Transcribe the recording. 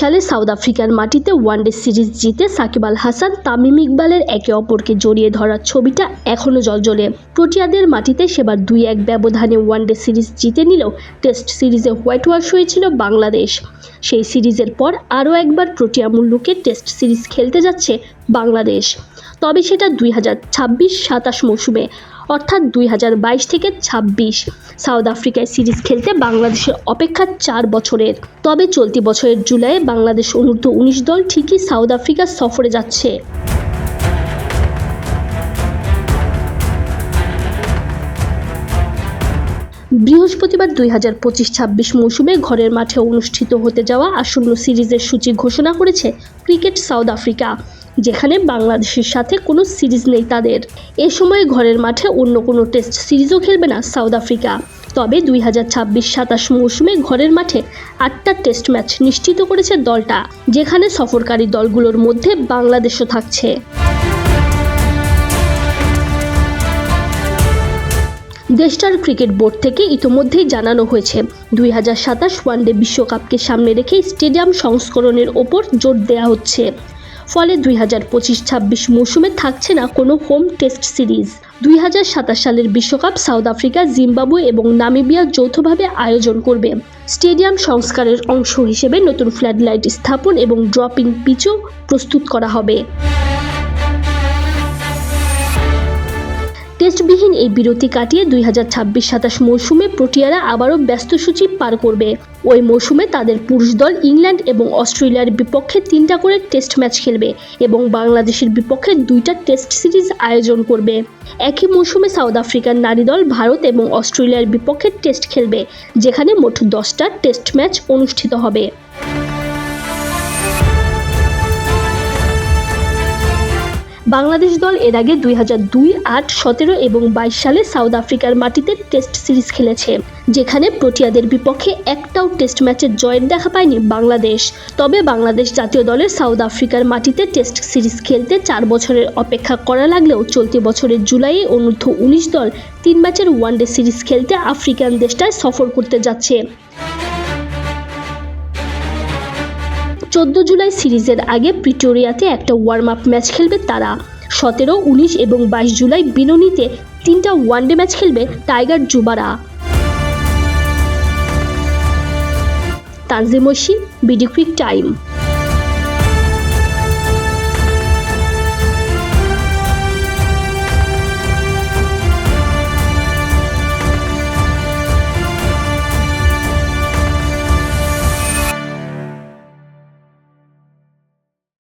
সালে সাউথ আফ্রিকার মাটিতে ওয়ানডে সিরিজ জিতে সাকিব আল হাসান, তামিম ইকবালের একে অপরকে জড়িয়ে ধরার ছবিটা এখনও জলজলে প্রোটিয়াদের মাটিতে সেবার দুই এক ব্যবধানে ওয়ানডে সিরিজ জিতে নিলেও টেস্ট সিরিজে হোয়াইট ওয়াশ হয়েছিল বাংলাদেশ। সেই সিরিজের পর আরও একবার প্রোটিয়া মুল্লুকে টেস্ট সিরিজ খেলতে যাচ্ছে বাংলাদেশ। তবে সেটা দুই হাজার ছাব্বিশ সাতাশ মৌসুমে। অর্থাৎ দুই হাজার বাইশ থেকে ছাব্বিশ সাউথ আফ্রিকায় সিরিজ খেলতে বাংলাদেশের অপেক্ষা চার বছরের। তবে চলতি বছরের জুলাইয়ে বাংলাদেশ অনূর্ধ্ব উনিশ দল ঠিকই সাউথ আফ্রিকা সফরে যাচ্ছে। বৃহস্পতিবার দুই হাজার পঁচিশ ছাব্বিশ মৌসুমে ঘরের মাঠে অনুষ্ঠিত হতে যাওয়া আসন্ন সিরিজের সূচি ঘোষণা করেছে ক্রিকেট সাউথ আফ্রিকা। যেখানে বাংলাদেশের সাথে কোনো সিরিজ নেই তাদের। এ সময় ঘরের মাঠে অন্য কোনো টেস্ট সিরিজও খেলবে না সাউথ আফ্রিকা। তবে দুই হাজার ছাব্বিশ সাতাশ মৌসুমে ঘরের মাঠে আটটা টেস্ট ম্যাচ নিশ্চিত করেছে দলটা, যেখানে সফরকারী দলগুলোর মধ্যে বাংলাদেশও থাকছে। দেশটার ক্রিকেট বোর্ড থেকে ইতোমধ্যেই জানানো হয়েছে, দুই হাজার সাতাশ ওয়ানডে বিশ্বকাপকে সামনে রেখে স্টেডিয়াম সংস্করণের ওপর জোর দেওয়া হচ্ছে। ফলে দুই হাজার পঁচিশ ছাব্বিশ মৌসুমে থাকছে না কোনো হোম টেস্ট সিরিজ। দুই হাজার সাতাশ সালের বিশ্বকাপ সাউথ আফ্রিকা জিম্বাবু এবং নামিবিয়া যৌথভাবে আয়োজন করবে। স্টেডিয়াম সংস্কারের অংশ হিসেবে নতুন ফ্ল্যাড লাইট স্থাপন এবং ড্রপিং পিচও প্রস্তুত করা হবে। এই বিরতি কাটিয়ে দুই হাজার ছাব্বিশ সাতাশ মৌসুমে প্রোটিয়ারা আবারও ব্যস্ত সূচি পার করবে। ওই মৌসুমে তাদের পুরুষ দল ইংল্যান্ড এবং অস্ট্রেলিয়ার বিপক্ষে তিনটা করে টেস্ট ম্যাচ খেলবে এবং বাংলাদেশের বিপক্ষে দুইটা টেস্ট সিরিজ আয়োজন করবে। একই মৌসুমে সাউথ আফ্রিকার নারী দল ভারত এবং অস্ট্রেলিয়ার বিপক্ষে টেস্ট খেলবে, যেখানে মোট দশটা টেস্ট ম্যাচ অনুষ্ঠিত হবে। বাংলাদেশ দল এর আগে দুই হাজার দুই, আট, সতেরো এবং বাইশ সালে সাউথ আফ্রিকার মাটিতে টেস্ট সিরিজ খেলেছে, যেখানে প্রোটিয়াদের বিপক্ষে একটাও টেস্ট ম্যাচের জয়ের দেখা পায়নি বাংলাদেশ। তবে বাংলাদেশ জাতীয় দলের সাউথ আফ্রিকার মাটিতে টেস্ট সিরিজ খেলতে চার বছরের অপেক্ষা করা লাগলেও চলতি বছরের জুলাইয়ে অনূর্ধ্ব উনিশ দল তিন ম্যাচের ওয়ানডে সিরিজ খেলতে আফ্রিকান দেশটায় সফর করতে যাচ্ছে। চোদ্দ জুলাই সিরিজের আগে প্রিটোরিয়াতে একটা ওয়ার্ম আপ ম্যাচ খেলবে তারা। সতেরো, উনিশ এবং বাইশ জুলাই বিনোনিতে তিনটা ওয়ানডে ম্যাচ খেলবে টাইগার জুবারা তানজিম বিডি কুইক টাইম।